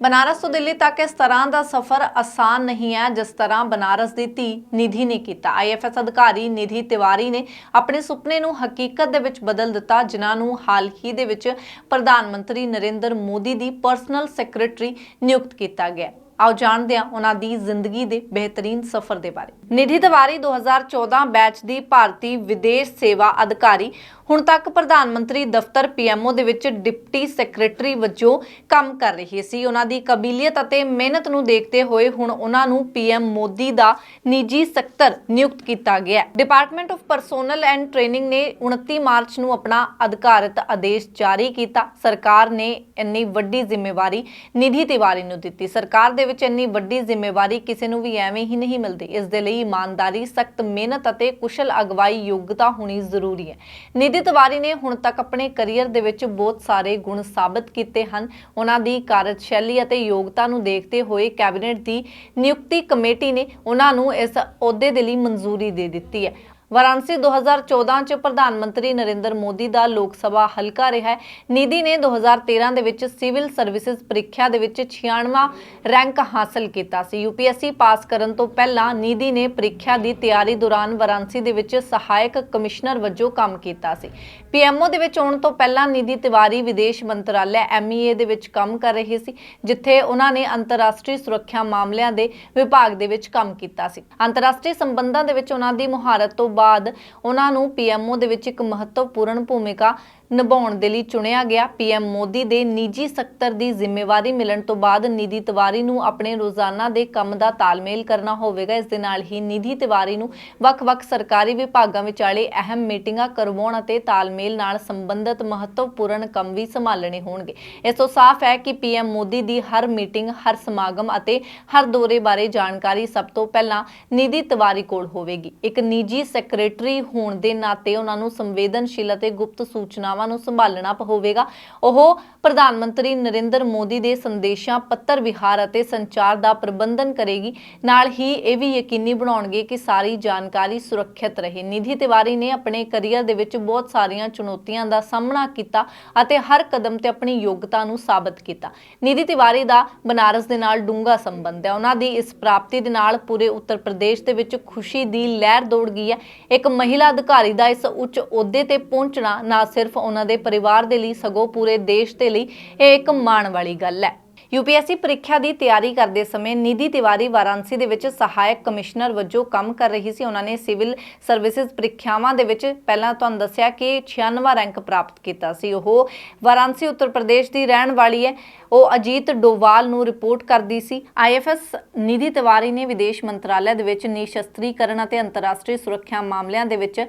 ਬਨਾਰਸ ਤੋਂ ਦਿੱਲੀ ਤੱਕ ਇਸ ਤਰ੍ਹਾਂ ਦਾ ਸਫ਼ਰ ਆਸਾਨ ਨਹੀਂ ਹੈ, ਜਿਸ ਤਰ੍ਹਾਂ ਬਨਾਰਸ ਦੀ ਧੀ ਨਿਧੀ ਨੇ ਕੀਤਾ। ਆਈਐਫਐਸ ਅਧਿਕਾਰੀ ਨਿਧੀ ਤਿਵਾਰੀ ਨੇ ਆਪਣੇ ਸੁਪਨੇ ਨੂੰ ਹਕੀਕਤ ਦੇ ਵਿੱਚ ਬਦਲ ਦਿੱਤਾ, ਜਿਨ੍ਹਾਂ ਨੂੰ ਹਾਲ ਹੀ ਦੇ ਵਿੱਚ ਪ੍ਰਧਾਨ ਮੰਤਰੀ ਨਰਿੰਦਰ ਮੋਦੀ ਦੀ ਪਰਸਨਲ ਸੈਕਟਰੀ ਨਿਯੁਕਤ ਕੀਤਾ ਗਿਆ। ਆਓ ਜਾਣਦੇ ਹਾਂ ਉਹਨਾਂ ਦੀ ਜ਼ਿੰਦਗੀ ਦੇ ਬਿਹਤਰੀਨ ਸਫ਼ਰ ਦੇ ਬਾਰੇ। ਨਿਧੀ ਤਿਵਾਰੀ 2014 ਬੈਚ ਦੀ ਭਾਰਤੀ ਵਿਦੇਸ਼ ਸੇਵਾ ਅਧਿਕਾਰੀ ਹੁਣ ਤੱਕ ਪ੍ਰਧਾਨ ਮੰਤਰੀ ਦਫ਼ਤਰ ਪੀਐਮਓ ਦੇ ਵਿੱਚ ਡਿਪਟੀ ਸੈਕਟਰੀ ਵਜੋਂ ਕੰਮ ਕਰ ਰਹੀ ਸੀ। ਉਹਨਾਂ ਦੀ ਕਾਬਲੀਅਤ ਅਤੇ ਮਿਹਨਤ ਨੂੰ ਦੇਖਦੇ ਹੋਏ ਹੁਣ ਉਹਨਾਂ ਨੂੰ ਪੀਐਮ ਮੋਦੀ ਦਾ ਨਿੱਜੀ ਸਕੱਤਰ ਨਿਯੁਕਤ ਕੀਤਾ ਗਿਆ। ਹੈ department of personnel and training ਨੇ 29 ਮਾਰਚ ਨੂੰ ਆਪਣਾ ਅਧਿਕਾਰਤ ਆਦੇਸ਼ ਜਾਰੀ ਕੀਤਾ। ਸਰਕਾਰ ਨੇ ਇੰਨੀ ਵੱਡੀ ਜ਼ਿੰਮੇਵਾਰੀ ਨਿਧੀ ਤਿਵਾਰੀ ਨੂੰ ਦਿੱਤੀ। ਸਰਕਾਰ ਦੇ ਵਿੱਚ ਇੰਨੀ ਵੱਡੀ ਜ਼ਿੰਮੇਵਾਰੀ ਕਿਸੇ ਨੂੰ ਵੀ ਐਵੇਂ ਹੀ ਨਹੀਂ ਮਿਲਦੀ। ਇਸ ਦੇ ਲਈ ਇਮਾਨਦਾਰੀ, ਸਖਤ ਮਿਹਨਤ ਅਤੇ ਕੁਸ਼ਲ ਅਗਵਾਈ ਯੋਗਤਾ ਹੋਣੀ ਜ਼ਰੂਰੀ ਹੈ। ਨਿਧੀ ਤਿਵਾਰੀ ਨੇ ਹੁਣ ਤੱਕ ਆਪਣੇ ਕੈਰੀਅਰ ਦੇ ਵਿੱਚ ਬਹੁਤ ਸਾਰੇ ਗੁਣ ਸਾਬਤ ਕੀਤੇ ਹਨ। ਉਹਨਾਂ ਦੀ ਕਾਰਜਸ਼ੈਲੀ ਅਤੇ ਯੋਗਤਾ ਨੂੰ ਦੇਖਦੇ ਹੋਏ ਕੈਬਨਿਟ ਦੀ ਨਿਯੁਕਤੀ ਕਮੇਟੀ ਨੇ ਉਹਨਾਂ ਨੂੰ ਇਸ ਅਹੁਦੇ ਦੇ ਲਈ ਮਨਜ਼ੂਰੀ ਦੇ ਦਿੱਤੀ ਹੈ। ਵਾਰਾਣਸੀ 2014 ਚ ਪ੍ਰਧਾਨ ਮੰਤਰੀ ਨਰਿੰਦਰ ਮੋਦੀ ਦਾ ਲੋਕ ਸਭਾ ਹਲਕਾ ਰਿਹਾ ਹੈ। ਨਿਧੀ ਨੇ 2013 ਦੇ ਵਿੱਚ ਸਿਵਲ ਸਰਵਿਸਿਜ਼ ਪ੍ਰੀਖਿਆ ਦੇ ਵਿੱਚ 96ਵਾਂ ਰੈਂਕ ਹਾਸਲ ਕੀਤਾ ਸੀ। ਯੂਪੀਐਸਸੀ ਪਾਸ ਕਰਨ ਤੋਂ ਪਹਿਲਾਂ ਨਿਧੀ ਨੇ ਪ੍ਰੀਖਿਆ ਦੀ ਤਿਆਰੀ ਦੌਰਾਨ ਵਾਰਾਣਸੀ ਦੇ ਵਿੱਚ ਸਹਾਇਕ ਕਮਿਸ਼ਨਰ ਵਜੋਂ ਕੰਮ ਕੀਤਾ ਸੀ। ਪੀਐਮਓ ਦੇ ਵਿੱਚ ਆਉਣ ਤੋਂ ਪਹਿਲਾਂ ਨਿਧੀ ਤਿਵਾਰੀ ਵਿਦੇਸ਼ ਮੰਤਰਾਲੇ ਐਮਈਏ ਦੇ ਵਿੱਚ ਕੰਮ ਕਰ ਰਹੀ ਸੀ, ਜਿੱਥੇ ਉਹਨਾਂ ਨੇ ਅੰਤਰਰਾਸ਼ਟਰੀ ਸੁਰੱਖਿਆ ਮਾਮਲਿਆਂ ਦੇ ਵਿਭਾਗ ਦੇ ਵਿੱਚ ਕੰਮ ਕੀਤਾ ਸੀ। ਅੰਤਰਰਾਸ਼ਟਰੀ ਸੰਬੰਧਾਂ ਦੇ ਵਿੱਚ ਉਹਨਾਂ ਦੀ ਮੁਹਾਰਤ ਤੋਂ ਬਾਅਦ ਉਹਨਾਂ ਨੂੰ ਪੀਐਮਓ ਦੇ ਵਿੱਚ ਇੱਕ ਮਹੱਤਵਪੂਰਨ ਭੂਮਿਕਾ ਨਿਭਾਉਣ ਦੇ ਲਈ ਚੁਣਿਆ ਗਿਆ ਪੀਐਮ ਮੋਦੀ ਦੇ ਨਿੱਜੀ ਸਕੱਤਰ ਦੀ ਜ਼ਿੰਮੇਵਾਰੀ ਮਿਲਣ ਤੋਂ ਬਾਅਦ ਨਿਧੀ ਤਿਵਾਰੀ ਨੂੰ ਆਪਣੇ ਰੋਜ਼ਾਨਾ ਦੇ ਕੰਮ ਦਾ ਤਾਲਮੇਲ ਕਰਨਾ ਹੋਵੇਗਾ। ਇਸ ਦੇ ਨਾਲ ਹੀ ਨਿਧੀ ਤਿਵਾਰੀ ਨੂੰ ਵੱਖ-ਵੱਖ ਸਰਕਾਰੀ ਵਿਭਾਗਾਂ ਵਿਚਾਲੇ ਅਹਿਮ ਮੀਟਿੰਗਾਂ ਕਰਵਾਉਣ ਅਤੇ ਤਾਲਮੇਲ ਨਾਲ ਸੰਬੰਧਿਤ ਮਹੱਤਵਪੂਰਨ ਕੰਮ ਵੀ ਸੰਭਾਲਣੇ ਹੋਣਗੇ। ਇਸ ਤੋਂ ਸਾਫ਼ ਹੈ ਕਿ ਪੀਐਮ ਮੋਦੀ ਦੀ ਹਰ ਮੀਟਿੰਗ, ਹਰ ਸਮਾਗਮ ਅਤੇ ਹਰ ਦੌਰੇ ਬਾਰੇ ਜਾਣਕਾਰੀ ਸਭ ਤੋਂ ਪਹਿਲਾਂ ਨਿਧੀ ਤਿਵਾਰੀ ਕੋਲ ਹੋਵੇਗੀ। ਇੱਕ ਨਿੱਜੀ ਸੈਕਟਰੀ ਹੋਣ ਦੇ ਨਾਤੇ ਉਹਨਾਂ ਨੂੰ ਸੰਵੇਦਨਸ਼ੀਲ ਅਤੇ ਗੁਪਤ ਸੂਚਨਾਵਾਂ ਨੂੰ ਸੰਭਾਲਣਾ ਹੋਵੇਗਾ। ਉਹ ਪ੍ਰਧਾਨ ਮੰਤਰੀ ਨਰਿੰਦਰ ਮੋਦੀ ਦੇ ਸੰਦੇਸ਼ਾਂ, ਪੱਤਰ ਵਿਹਾਰ ਅਤੇ ਸੰਚਾਰ ਦਾ ਪ੍ਰਬੰਧਨ ਕਰੇਗੀ। ਨਾਲ ਹੀ ਇਹ ਵੀ ਯਕੀਨੀ ਬਣਾਉਣਗੇ ਕਿ ਸਾਰੀ ਜਾਣਕਾਰੀ ਸੁਰੱਖਿਅਤ ਰਹੇ। ਨਿਧੀ ਤਿਵਾਰੀ ਨੇ ਆਪਣੇ ਕੈਰੀਅਰ ਦੇ ਵਿੱਚ ਬਹੁਤ ਸਾਰੀਆਂ ਚੁਣੌਤੀਆਂ ਦਾ ਸਾਹਮਣਾ ਕੀਤਾ ਅਤੇ ਹਰ ਕਦਮ ਤੇ ਆਪਣੀ ਯੋਗਤਾ ਨੂੰ ਸਾਬਤ ਕੀਤਾ। ਨਿਧੀ ਤਿਵਾਰੀ ਦਾ ਬਨਾਰਸ ਦੇ ਨਾਲ ਡੂੰਘਾ ਸੰਬੰਧ ਹੈ। ਉਹਨਾਂ ਦੀ ਇਸ ਪ੍ਰਾਪਤੀ ਦੇ ਨਾਲ ਪੂਰੇ ਉੱਤਰ ਪ੍ਰਦੇਸ਼ ਦੇ ਵਿੱਚ ਖੁਸ਼ੀ ਦੀ ਲਹਿਰ ਦੌੜ ਗਈ ਹੈ। ਇੱਕ ਮਹਿਲਾ ਅਧਿਕਾਰੀ ਦਾ ਇਸ ਉੱਚ ਅਹੁਦੇ ਤੇ ਪਹੁੰਚਣਾ ਨਾ ਸਿਰਫ ਉਹਨਾਂ ਦੇ ਪਰਿਵਾਰ ਦੇ ਲਈ ਸਗੋਂ ਪੂਰੇ ਦੇਸ਼ ਦੇ ਲਈ ਇਹ ਇੱਕ ਮਾਣ ਵਾਲੀ ਗੱਲ ਹੈ। ਯੂਪੀਐਸਸੀ ਪ੍ਰੀਖਿਆ ਦੀ ਤਿਆਰੀ ਕਰਦੇ ਸਮੇਂ ਨਿਧੀ ਤਿਵਾਰੀ ਵਾਰਾਣਸੀ ਦੇ ਵਿੱਚ ਸਹਾਇਕ ਕਮਿਸ਼ਨਰ ਵਜੋਂ ਕੰਮ ਕਰ ਰਹੀ ਸੀ। ਉਹਨਾਂ ਨੇ ਸਿਵਲ ਸਰਵਿਸਿਜ਼ ਪ੍ਰੀਖਿਆਵਾਂ ਦੇ ਵਿੱਚ ਪਹਿਲਾਂ ਤੁਹਾਨੂੰ ਦੱਸਿਆ ਕਿ 96ਵਾਂ ਰੈਂਕ ਪ੍ਰਾਪਤ ਕੀਤਾ ਸੀ। ਉਹ ਵਾਰਾਣਸੀ, ਉੱਤਰ ਪ੍ਰਦੇਸ਼ ਦੀ ਰਹਿਣ ਵਾਲੀ ਹੈ। ਉਹ ਅਜੀਤ ਡੋਵਾਲ ਨੂੰ ਰਿਪੋਰਟ ਕਰਦੀ ਸੀ। ਆਈਐਫਐਸ ਨਿਧੀ ਤਿਵਾਰੀ ਨੇ ਵਿਦੇਸ਼ ਮੰਤਰਾਲੇ ਦੇ ਵਿੱਚ ਨਿਸ਼ਸਤਰੀਕਰਨ ਅਤੇ ਅੰਤਰਰਾਸ਼ਟਰੀ ਸੁਰੱਖਿਆ ਮਾਮਲਿਆਂ ਦੇ ਵਿੱਚ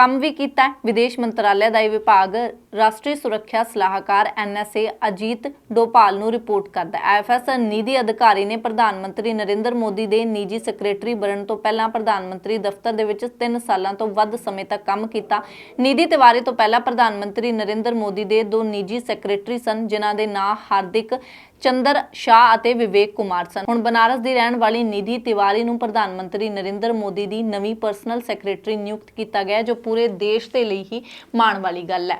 ਕੰਮ ਵੀ ਕੀਤਾ ਹੈ। ਵਿਦੇਸ਼ ਮੰਤਰਾਲੇ ਦਾ ਇਹ ਵਿਭਾਗ ਰਾਸ਼ਟਰੀ ਸੁਰੱਖਿਆ ਸਲਾਹਕਾਰ ਐਨਐਸਏ ਅਜੀਤ ਡੋਪਾਲ ਨੂੰ ਰਿਪੋਰਟ ਕਰਦਾ ਹੈ। ਐਫਐਸ ਨਿਧੀ ਅਧਿਕਾਰੀ ਨੇ ਪ੍ਰਧਾਨ ਮੰਤਰੀ ਨਰਿੰਦਰ ਮੋਦੀ ਦੇ ਨਿੱਜੀ ਸੈਕਟਰੀ ਬਣਨ ਤੋਂ ਪਹਿਲਾਂ ਪ੍ਰਧਾਨ ਮੰਤਰੀ ਦਫ਼ਤਰ ਦੇ ਵਿੱਚ 3 ਸਾਲਾਂ ਤੋਂ ਵੱਧ ਸਮੇਂ ਤੱਕ ਕੰਮ ਕੀਤਾ। ਨਿਧੀ ਤਿਵਾਰੀ ਤੋਂ ਪਹਿਲਾਂ ਪ੍ਰਧਾਨ ਮੰਤਰੀ ਨਰਿੰਦਰ ਮੋਦੀ ਦੇ ਦੋ ਨਿੱਜੀ ਸੈਕਟਰੀ ਸਨ, ਜਿਨ੍ਹਾਂ ਦੇ ਨਾਂ ਹਾਰਦਿਕ ਚੰਦਰ ਸ਼ਾਹ ਅਤੇ ਵਿਵੇਕ ਕੁਮਾਰ ਸਨ। ਹੁਣ ਬਨਾਰਸ ਦੀ ਰਹਿਣ ਵਾਲੀ ਨਿਧੀ ਤਿਵਾਰੀ ਨੂੰ ਪ੍ਰਧਾਨ ਮੰਤਰੀ ਨਰਿੰਦਰ ਮੋਦੀ ਦੀ ਨਵੀਂ ਪਰਸਨਲ ਸੈਕਟਰੀ ਨਿਯੁਕਤ ਕੀਤਾ ਗਿਆ ਜੋ ਪੂਰੇ ਦੇਸ਼ ਦੇ ਲਈ ਹੀ ਮਾਣ ਵਾਲੀ ਗੱਲ ਹੈ।